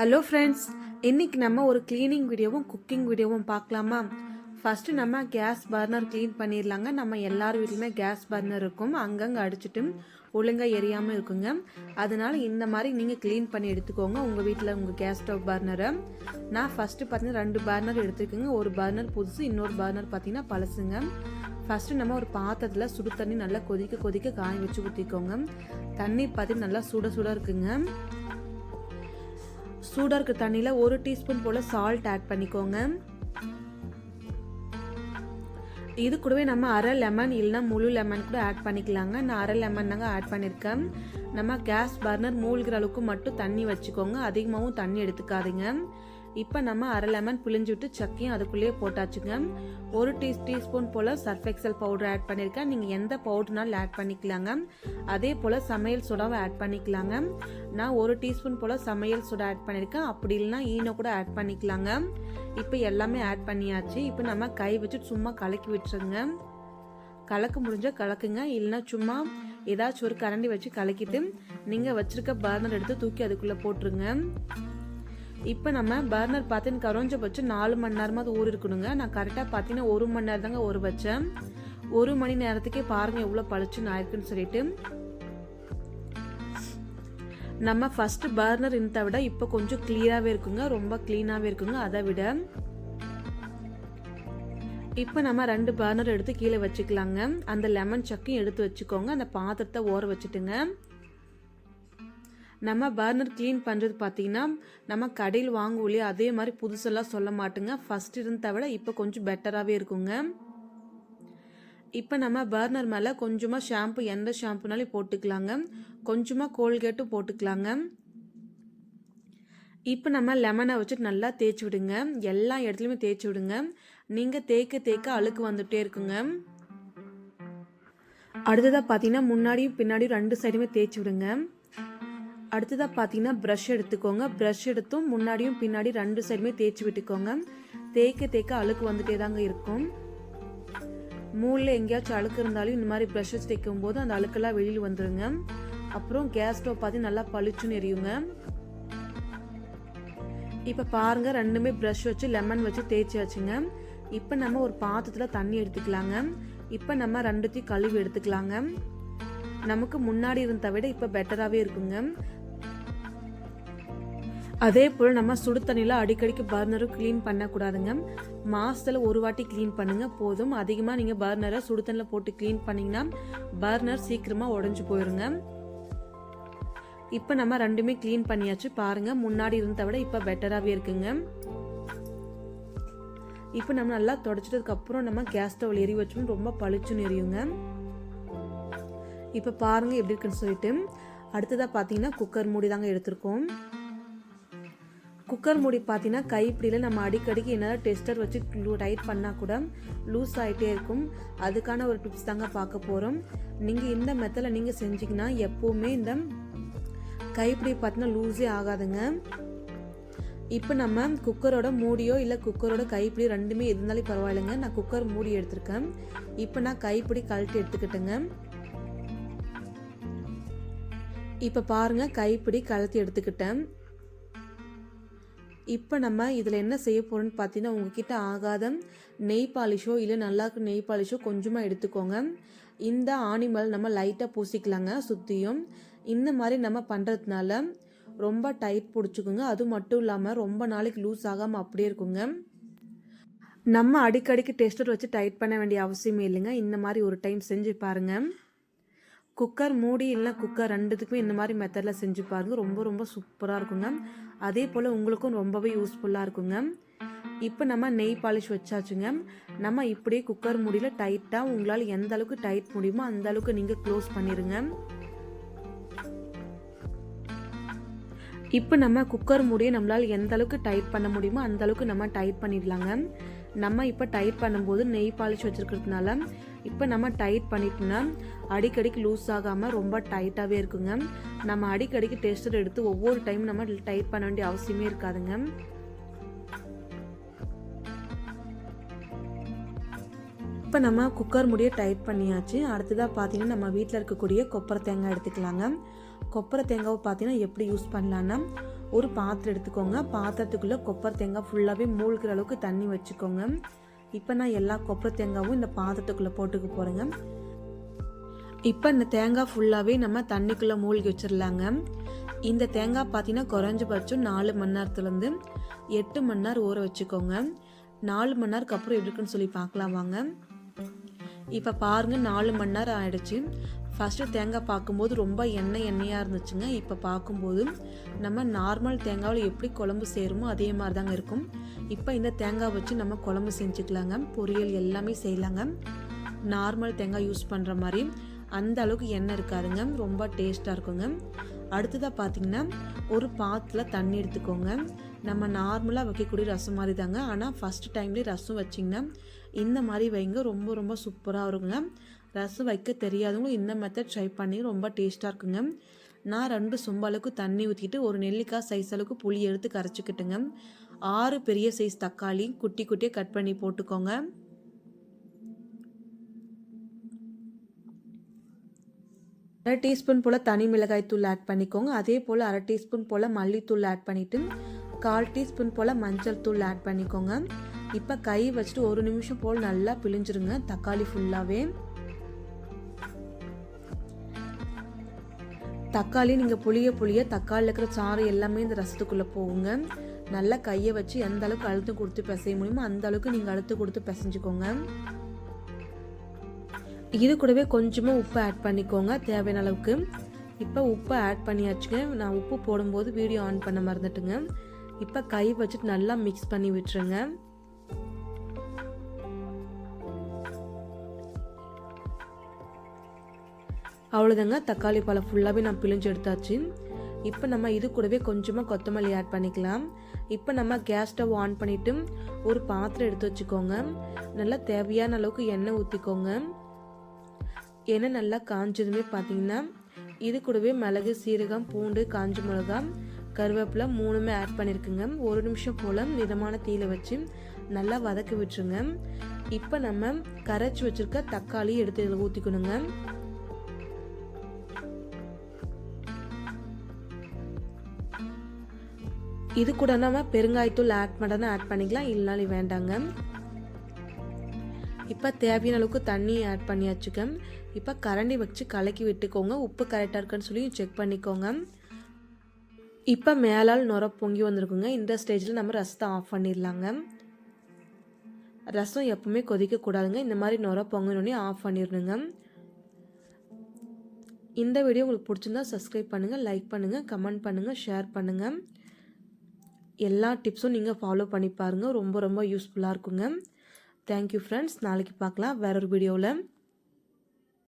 Hello friends இன்னைக்கு நம்ம ஒரு க்ளீனிங் வீடியோவும் குக்கிங் வீடியோவும் பார்க்கலாமா? ஃபஸ்ட்டு நம்ம கேஸ் பர்னர் க்ளீன் பண்ணிடலாங்க. நம்ம எல்லார் வீட்லையுமே கேஸ் பர்னர் இருக்கும். அங்கங்கே அடிச்சுட்டு ஒழுங்காக எரியாமல் இருக்குங்க. அதனால இந்த மாதிரி நீங்கள் க்ளீன் பண்ணி எடுத்துக்கோங்க. உங்கள் வீட்டில் உங்கள் கேஸ் ஸ்டவ் பர்னரை நான் ஃபஸ்ட்டு பார்த்தீங்கன்னா ரெண்டு பர்னர் எடுத்துக்கோங்க ஒரு பர்னர் புதுசு இன்னொரு பர்னர் பார்த்தீங்கன்னா பழசுங்க. ஃபஸ்ட்டு நம்ம ஒரு பாத்திரத்தில் சுடு தண்ணி நல்லா கொதிக்க கொதிக்க காய வச்சு ஊற்றிக்கோங்க தண்ணி பார்த்து நல்லா சுட சுட இருக்குங்க. சூடாக இருக்க தண்ணியில் ஒரு டீஸ்பூன் போல் சால்ட் ஆட் பண்ணிக்கோங்க. இது கூடவே நம்ம அரை லெமன் இல்லைனா முழு லெமன் கூட ஆட் பண்ணிக்கலாங்க. நான் அரை லெமன் தாங்க ஆட் பண்ணியிருக்கேன் நம்ம கேஸ் பர்னர் மூழ்கிற அளவுக்கு மட்டும் தண்ணி வச்சுக்கோங்க. அதிகமாகவும் தண்ணி எடுத்துக்காதீங்க. இப்போ நம்ம அரை லெமன் பிழிஞ்சு விட்டு சக்கையும் அதுக்குள்ளேயே போட்டாச்சுங்க. ஒரு டீ டீஸ்பூன் போல் சர்ஃபெக்சல் பவுடர் ஆட் பண்ணியிருக்கேன் நீங்கள் எந்த பவுடர்னாலும் ஆட் பண்ணிக்கலாங்க. அதே போல் சமையல் சோடாவை ஆட் பண்ணிக்கலாங்க. நான் ஒரு டீஸ்பூன் போல் சமையல் சோடா ஆட் பண்ணியிருக்கேன் அப்படி இல்லைனா ஈனோ கூட ஆட் பண்ணிக்கலாங்க. இப்போ எல்லாமே ஆட் பண்ணியாச்சு. இப்போ நம்ம கை வச்சு சும்மா கலக்கி விட்டுருங்க. கலக்க முடிஞ்சால் கலக்குங்க. இல்லைன்னா சும்மா ஏதாச்சும் ஒரு கரண்டி வச்சு கலக்கிட்டு நீங்கள் வச்சுருக்க பர்னர் எடுத்து தூக்கி அதுக்குள்ளே போட்டுருங்க. இப்போ நம்ம பர்னர் பார்த்தீங்கன்னா குறைஞ்சபட்சம் நாலு மணி நேரமாவது ஊர் இருக்கணுங்க. நான் கரெக்டாக பார்த்தீங்கன்னா ஒரு மணி நேரம் தாங்க ஊற வச்சேன். ஒரு மணி நேரத்துக்கே பாருங்கள் எவ்வளோ பளிச்சுன்னு ஆயிருக்குன்னு சொல்லிட்டு. நம்ம ஃபர்ஸ்ட் பர்னர் இருந்ததை விட இப்போ கொஞ்சம் கிளியராகவே இருக்குங்க. ரொம்ப க்ளீனாகவே இருக்குங்க. அதை விட இப்போ நம்ம ரெண்டு பர்னர் எடுத்து கீழே வச்சுக்கலாங்க. அந்த லெமன் சக்கையும் எடுத்து வச்சுக்கோங்க. அந்த பாத்திரத்தை ஓர வச்சுட்டுங்க. நம்ம பர்னர் க்ளீன் பண்ணுறது பார்த்தீங்கன்னா நம்ம கடையில் வாங்குவோம் இல்லையா அதே மாதிரி புதுசெல்லாம் சொல்ல மாட்டேங்க. ஃபஸ்ட் இருந்ததை விட இப்போ கொஞ்சம் பெட்டராகவே இருக்குங்க. இப்போ நம்ம பர்னர் மேலே கொஞ்சமாக ஷாம்பு எந்த ஷாம்புனாலும் போட்டுக்கலாங்க. கொஞ்சமாக கோல்கேட்டும் போட்டுக்கலாங்க. இப்போ நம்ம லெமனை வச்சுட்டு நல்லா தேய்ச்சி விடுங்க. எல்லா இடத்துலையுமே தேய்ச்சி விடுங்க. நீங்கள் தேய்க்க தேய்க்க அழுக்கு வந்துகிட்டே இருக்குங்க. அடுத்ததாக பார்த்தீங்கன்னா முன்னாடியும் பின்னாடியும் ரெண்டு சைடுமே தேய்ச்சி விடுங்க. அடுத்ததாக பார்த்தீங்கன்னா ப்ரஷ் எடுத்துக்கோங்க. ப்ரஷ் எடுத்தும் முன்னாடியும் பின்னாடி ரெண்டு சைடுமே தேய்ச்சி விட்டுக்கோங்க. தேய்க்க தேய்க்க அழுக்கு வந்துட்டே தாங்க இருக்கும். மூளில் எங்கேயாச்சும் அழுக்கு இருந்தாலும் இந்த மாதிரி ப்ரஷ் வச்சு தேய்க்கும் போது அந்த அழுக்கெல்லாம் வெளியில் வந்துடுங்க அப்புறம் கேஸ் ஸ்டவ் பார்த்து நல்லா பளிச்சுன்னு எரியுங்க. இப்போ பாருங்க ரெண்டுமே ப்ரஷ் வச்சு லெமன் வச்சு தேய்ச்சி வச்சுங்க இப்போ நம்ம ஒரு பாத்திரத்தில் தண்ணி எடுத்துக்கலாங்க. இப்போ நம்ம ரெண்டுத்தையும் கழுவி எடுத்துக்கலாங்க. நமக்கு முன்னாடி இருந்த விட இப்போ பெட்டராகவே இருக்குங்க. அதே போல் நம்ம சுடு தண்ணியில் அடிக்கடிக்கு பர்னரும் க்ளீன் பண்ணக்கூடாதுங்க. மாதத்தில் ஒரு வாட்டி க்ளீன் பண்ணுங்கள் போதும். அதிகமாக நீங்கள் பர்னரை சுடு தண்ணியில் போட்டு க்ளீன் பண்ணிங்கன்னா பர்னர் சீக்கிரமாக உடஞ்சி போயிருங்க. இப்போ நம்ம ரெண்டுமே க்ளீன் பண்ணியாச்சு பாருங்கள் முன்னாடி இருந்ததை விட இப்போ பெட்டராகவே இருக்குங்க. இப்போ நம்ம நல்லா துடைச்சிட்டதுக்கப்புறம் நம்ம கேஸ் ஸ்டவ் எரி வச்சோம் ரொம்ப பளிச்சுன்னு எரியுங்க. இப்போ பாருங்க எப்படி இருக்குன்னு சொல்லிட்டு. அடுத்ததாக பார்த்தீங்கன்னா குக்கர் மூடி தாங்க எடுத்திருக்கோம். குக்கர் மூடி பார்த்தீங்கன்னா கைப்பிடியில் நம்ம அடிக்கடிக்கு என்ன டெஸ்டர் வச்சு டைட் பண்ணால் கூட லூஸ் ஆகிட்டே இருக்கும். அதுக்கான ஒரு டிப்ஸ் தாங்க பார்க்க போகிறோம் நீங்கள் இந்த மெத்தடில் நீங்கள் செஞ்சிங்கன்னா எப்போவுமே இந்த கைப்பிடி பார்த்தீங்கன்னா லூஸே ஆகாதுங்க. இப்போ நம்ம குக்கரோட மூடியோ இல்லை குக்கரோட கைப்பிடி ரெண்டுமே இருந்தாலும் பரவாயில்லைங்க. நான் குக்கர் மூடி எடுத்திருக்கேன். இப்போ நான் கைப்பிடி கழட்டி எடுத்துக்கிட்டேங்க. இப்போ பாருங்கள் கைப்பிடி கழட்டி எடுத்துக்கிட்டேன். இப்போ நம்ம இதில் என்ன செய்ய போகிறோம்னு பார்த்தீங்கன்னா உங்ககிட்ட ஆகாத நெய் பாலிஷோ இல்லை நல்லா நெய் பாலிஷோ கொஞ்சமாக எடுத்துக்கோங்க. இந்த ஆனிமல் நம்ம லைட்டாக பூசிக்கலாங்க சுற்றியும் இந்த மாதிரி நம்ம பண்ணுறதுனால ரொம்ப டைட் பிடிச்சிக்குங்க. அது மட்டும் இல்லாமல் ரொம்ப நாளைக்கு லூஸ் ஆகாமல் அப்படியே இருக்குங்க. நம்ம அடிக்கடிக்கு டெஸ்டர் வச்சு டைட் பண்ண வேண்டிய அவசியமே இல்லைங்க. இந்த மாதிரி ஒரு டைம் செஞ்சு பாருங்கள் குக்கர் மூடி இல்லை குக்கர் ரெண்டுத்துக்குமே இந்த மாதிரி மெத்தடில் செஞ்சு பாருங்க. ரொம்ப ரொம்ப சூப்பராக இருக்குங்க. அதே போல் உங்களுக்கும் ரொம்பவே யூஸ்ஃபுல்லாக இருக்குங்க. இப்போ நம்ம நெய் பாலிஷ் வச்சாச்சுங்க. நம்ம இப்படியே குக்கர் மூடியில் டைட்டாக உங்களால் எந்த அளவுக்கு டைட் முடியுமோ அந்த அளவுக்கு நீங்கள் க்ளோஸ் பண்ணிடுங்க இப்போ நம்ம குக்கர் மூடியை நம்மளால் எந்த அளவுக்கு டைட் பண்ண முடியுமோ அந்த அளவுக்கு நம்ம டைட் பண்ணிடலாங்க. நம்ம இப்போ டைட் பண்ணும்போது நெய் பாலிஷ் வச்சுருக்கிறதுனால இப்போ நம்ம டைட் பண்ணிட்டோம்னா அடிக்கடிக்கு லூஸ் ஆகாமல் ரொம்ப டைட்டாகவே இருக்குங்க. நம்ம அடிக்கடிக்கு டெஸ்டர் எடுத்து ஒவ்வொரு டைம் நம்ம டைட் பண்ண வேண்டிய அவசியமே இருக்காதுங்க. இப்போ நம்ம குக்கர் முடிய டைட் பண்ணியாச்சு. அடுத்ததாக பார்த்தீங்கன்னா நம்ம வீட்டில் இருக்கக்கூடிய கொப்பரை தேங்காய் எடுத்துக்கலாங்க. கொப்பரை தேங்காவை பார்த்தீங்கன்னா எப்படி யூஸ் பண்ணலான்னா ஒரு பாத்திரம் எடுத்துக்கோங்க. பாத்திரத்துக்குள்ளே கொப்பர் தேங்காய் ஃபுல்லாகவே மூழ்கிற அளவுக்கு தண்ணி வச்சுக்கோங்க. இப்போ நான் எல்லா கொப்பரை தேங்காவும் இந்த பாத்திரத்துக்குள்ளே போட்டுக்க போகிறேங்க இப்போ இந்த தேங்காய் ஃபுல்லாகவே நம்ம தண்ணிக்குள்ளே மூழ்கி வச்சிடலாங்க இந்த தேங்காய் பார்த்தீங்கன்னா குறைஞ்சபட்சம் நாலு மணி நேரத்துலேருந்து எட்டு மணி நேரம் ஊற வச்சுக்கோங்க. நாலு மணி நேரத்துக்கு அப்புறம் எப்படி இருக்குன்னு சொல்லி பார்க்கலாம் வாங்க. இப்போ பாருங்கள் நாலு மணி நேரம் ஆயிடுச்சு. ஃபஸ்ட்டு தேங்காய் பார்க்கும்போது ரொம்ப எண்ணெய் எண்ணெயாக இருந்துச்சுங்க. இப்போ பார்க்கும்போது நம்ம நார்மல் தேங்காவில் எப்படி குழம்பு சேருமோ அதே மாதிரி தாங்க இருக்கும். இப்போ இந்த தேங்காய் வச்சு நம்ம குழம்பு செஞ்சுக்கலாங்க. பொரியல் எல்லாமே செய்யலாங்க. நார்மல் தேங்காய் யூஸ் பண்ணுற மாதிரி. அந்த அளவுக்கு எண்ணெய் இருக்காதுங்க. ரொம்ப டேஸ்ட்டாக இருக்குங்க. அடுத்ததாக பார்த்தீங்கன்னா ஒரு பாத்தில் தண்ணி எடுத்துக்கோங்க. நம்ம நார்மலாக வைக்கக்கூடிய ரசம் மாதிரி தாங்க ஆனால் ஃபஸ்ட் டைம்லேயே ரசம் வச்சிங்கன்னா இந்த மாதிரி வைங்க. ரொம்ப ரொம்ப சூப்பராக இருக்குங்க. ரசம் வைக்க தெரியாதவங்க இந்த மெத்தட் ட்ரை பண்ணி ரொம்ப டேஸ்ட்டாக இருக்குங்க. நான் ரெண்டு சொம்பு அளவுக்கு தண்ணி ஊற்றிட்டு ஒரு நெல்லிக்காய் சைஸ் அளவுக்கு புளி எடுத்து கரைச்சிக்கிட்டுங்க. ஆறு பெரிய சைஸ் தக்காளி குட்டி குட்டியாக கட் பண்ணி போட்டுக்கோங்க. அரை டீஸ்பூன் போல் தனி மிளகாய் தூள் ஆட் பண்ணிக்கோங்க. அதே போல் அரை டீஸ்பூன் போல் மல்லித்தூள் ஆட் பண்ணிவிட்டு கால் டீஸ்பூன் போல் மஞ்சள் தூள் ஆட் பண்ணிக்கோங்க. இப்போ கை வச்சுட்டு ஒரு நிமிஷம் போல் நல்லா பிழிஞ்சிருங்க. தக்காளி ஃபுல்லாகவே தக்காளி நீங்கள் புளிய புளிய தக்காளியில் இருக்கிற சாறு எல்லாமே இந்த ரசத்துக்குள்ளே போகுங்க. நல்லா கையை வச்சு எந்த அளவுக்கு அழுத்தம் கொடுத்து பிசைய முடியுமோ அந்த அளவுக்கு நீங்கள் அழுத்து கொடுத்து பிசைஞ்சுக்கோங்க. இது கூடவே கொஞ்சமாக உப்பு ஆட் பண்ணிக்கோங்க தேவையான அளவுக்கு. இப்போ உப்பு ஆட் பண்ணியாச்சுங்க. நான் உப்பு போடும்போது வீடியோ ஆன் பண்ண மறந்துட்டுங்க. இப்போ கை வச்சுட்டு நல்லா மிக்ஸ் பண்ணி விட்டுருங்க. அவ்வளோதாங்க தக்காளி பழம் ஃபுல்லாகவே நான் பிழிஞ்சு எடுத்தாச்சு. இப்போ நம்ம இது கூடவே கொஞ்சமாக கொத்தமல்லி ஆட் பண்ணிக்கலாம். இப்போ நம்ம கேஸ் ஸ்டவ் ஆன் பண்ணிவிட்டு ஒரு பாத்திரம் எடுத்து வச்சுக்கோங்க. நல்லா தேவையான அளவுக்கு எண்ணெய் ஊற்றிக்கோங்க எண்ணெய் நல்லா காஞ்சதுமே பார்த்தீங்கன்னா இது கூடவே மிளகு சீரகம் பூண்டு காஞ்ச மிளகாய் கருவேப்பிலை மூணுமே ஆட் பண்ணியிருக்குங்க ஒரு நிமிஷம் போல் மிதமான தீயில வச்சு நல்லா வதக்கி விட்டுருங்க. இப்போ நம்ம கரைச்சி வச்சுருக்க தக்காளி எடுத்து இதில் ஊற்றிக்கணுங்க இது கூட நம்ம பெருங்காயத்தூள் ஆட் பண்ணனா ஆட் பண்ணிக்கலாம். இல்லைனாலும் வேண்டாங்க. இப்போ தேவையான அளவுக்கு தண்ணி ஆட் பண்ணியாச்சுக்க இப்போ கரண்டி வச்சு கலக்கி விட்டுக்கோங்க. உப்பு கரெக்டாக இருக்குன்னு சொல்லி செக் பண்ணிக்கோங்க. இப்போ மேலால் நுர பொங்கி வந்திருக்குங்க. இந்த ஸ்டேஜில் நம்ம ரசத்தை ஆஃப் பண்ணிடலாங்க. ரசம் எப்பவுமே கொதிக்கக்கூடாதுங்க இந்த மாதிரி நுர பொங்கினோடனே ஆஃப் பண்ணிடணுங்க. இந்த வீடியோ உங்களுக்கு பிடிச்சிருந்தா சப்ஸ்கிரைப் பண்ணுங்கள் லைக் பண்ணுங்கள் கமெண்ட் பண்ணுங்கள் ஷேர் பண்ணுங்கள் எல்லா டிப்ஸும் நீங்கள் ஃபாலோ பண்ணி பாருங்கள் ரொம்ப ரொம்ப யூஸ்ஃபுல்லாக இருக்குங்க. தேங்க்யூ ஃப்ரெண்ட்ஸ் நாளைக்கு பார்க்கலாம். வேற ஒரு வீடியோவில்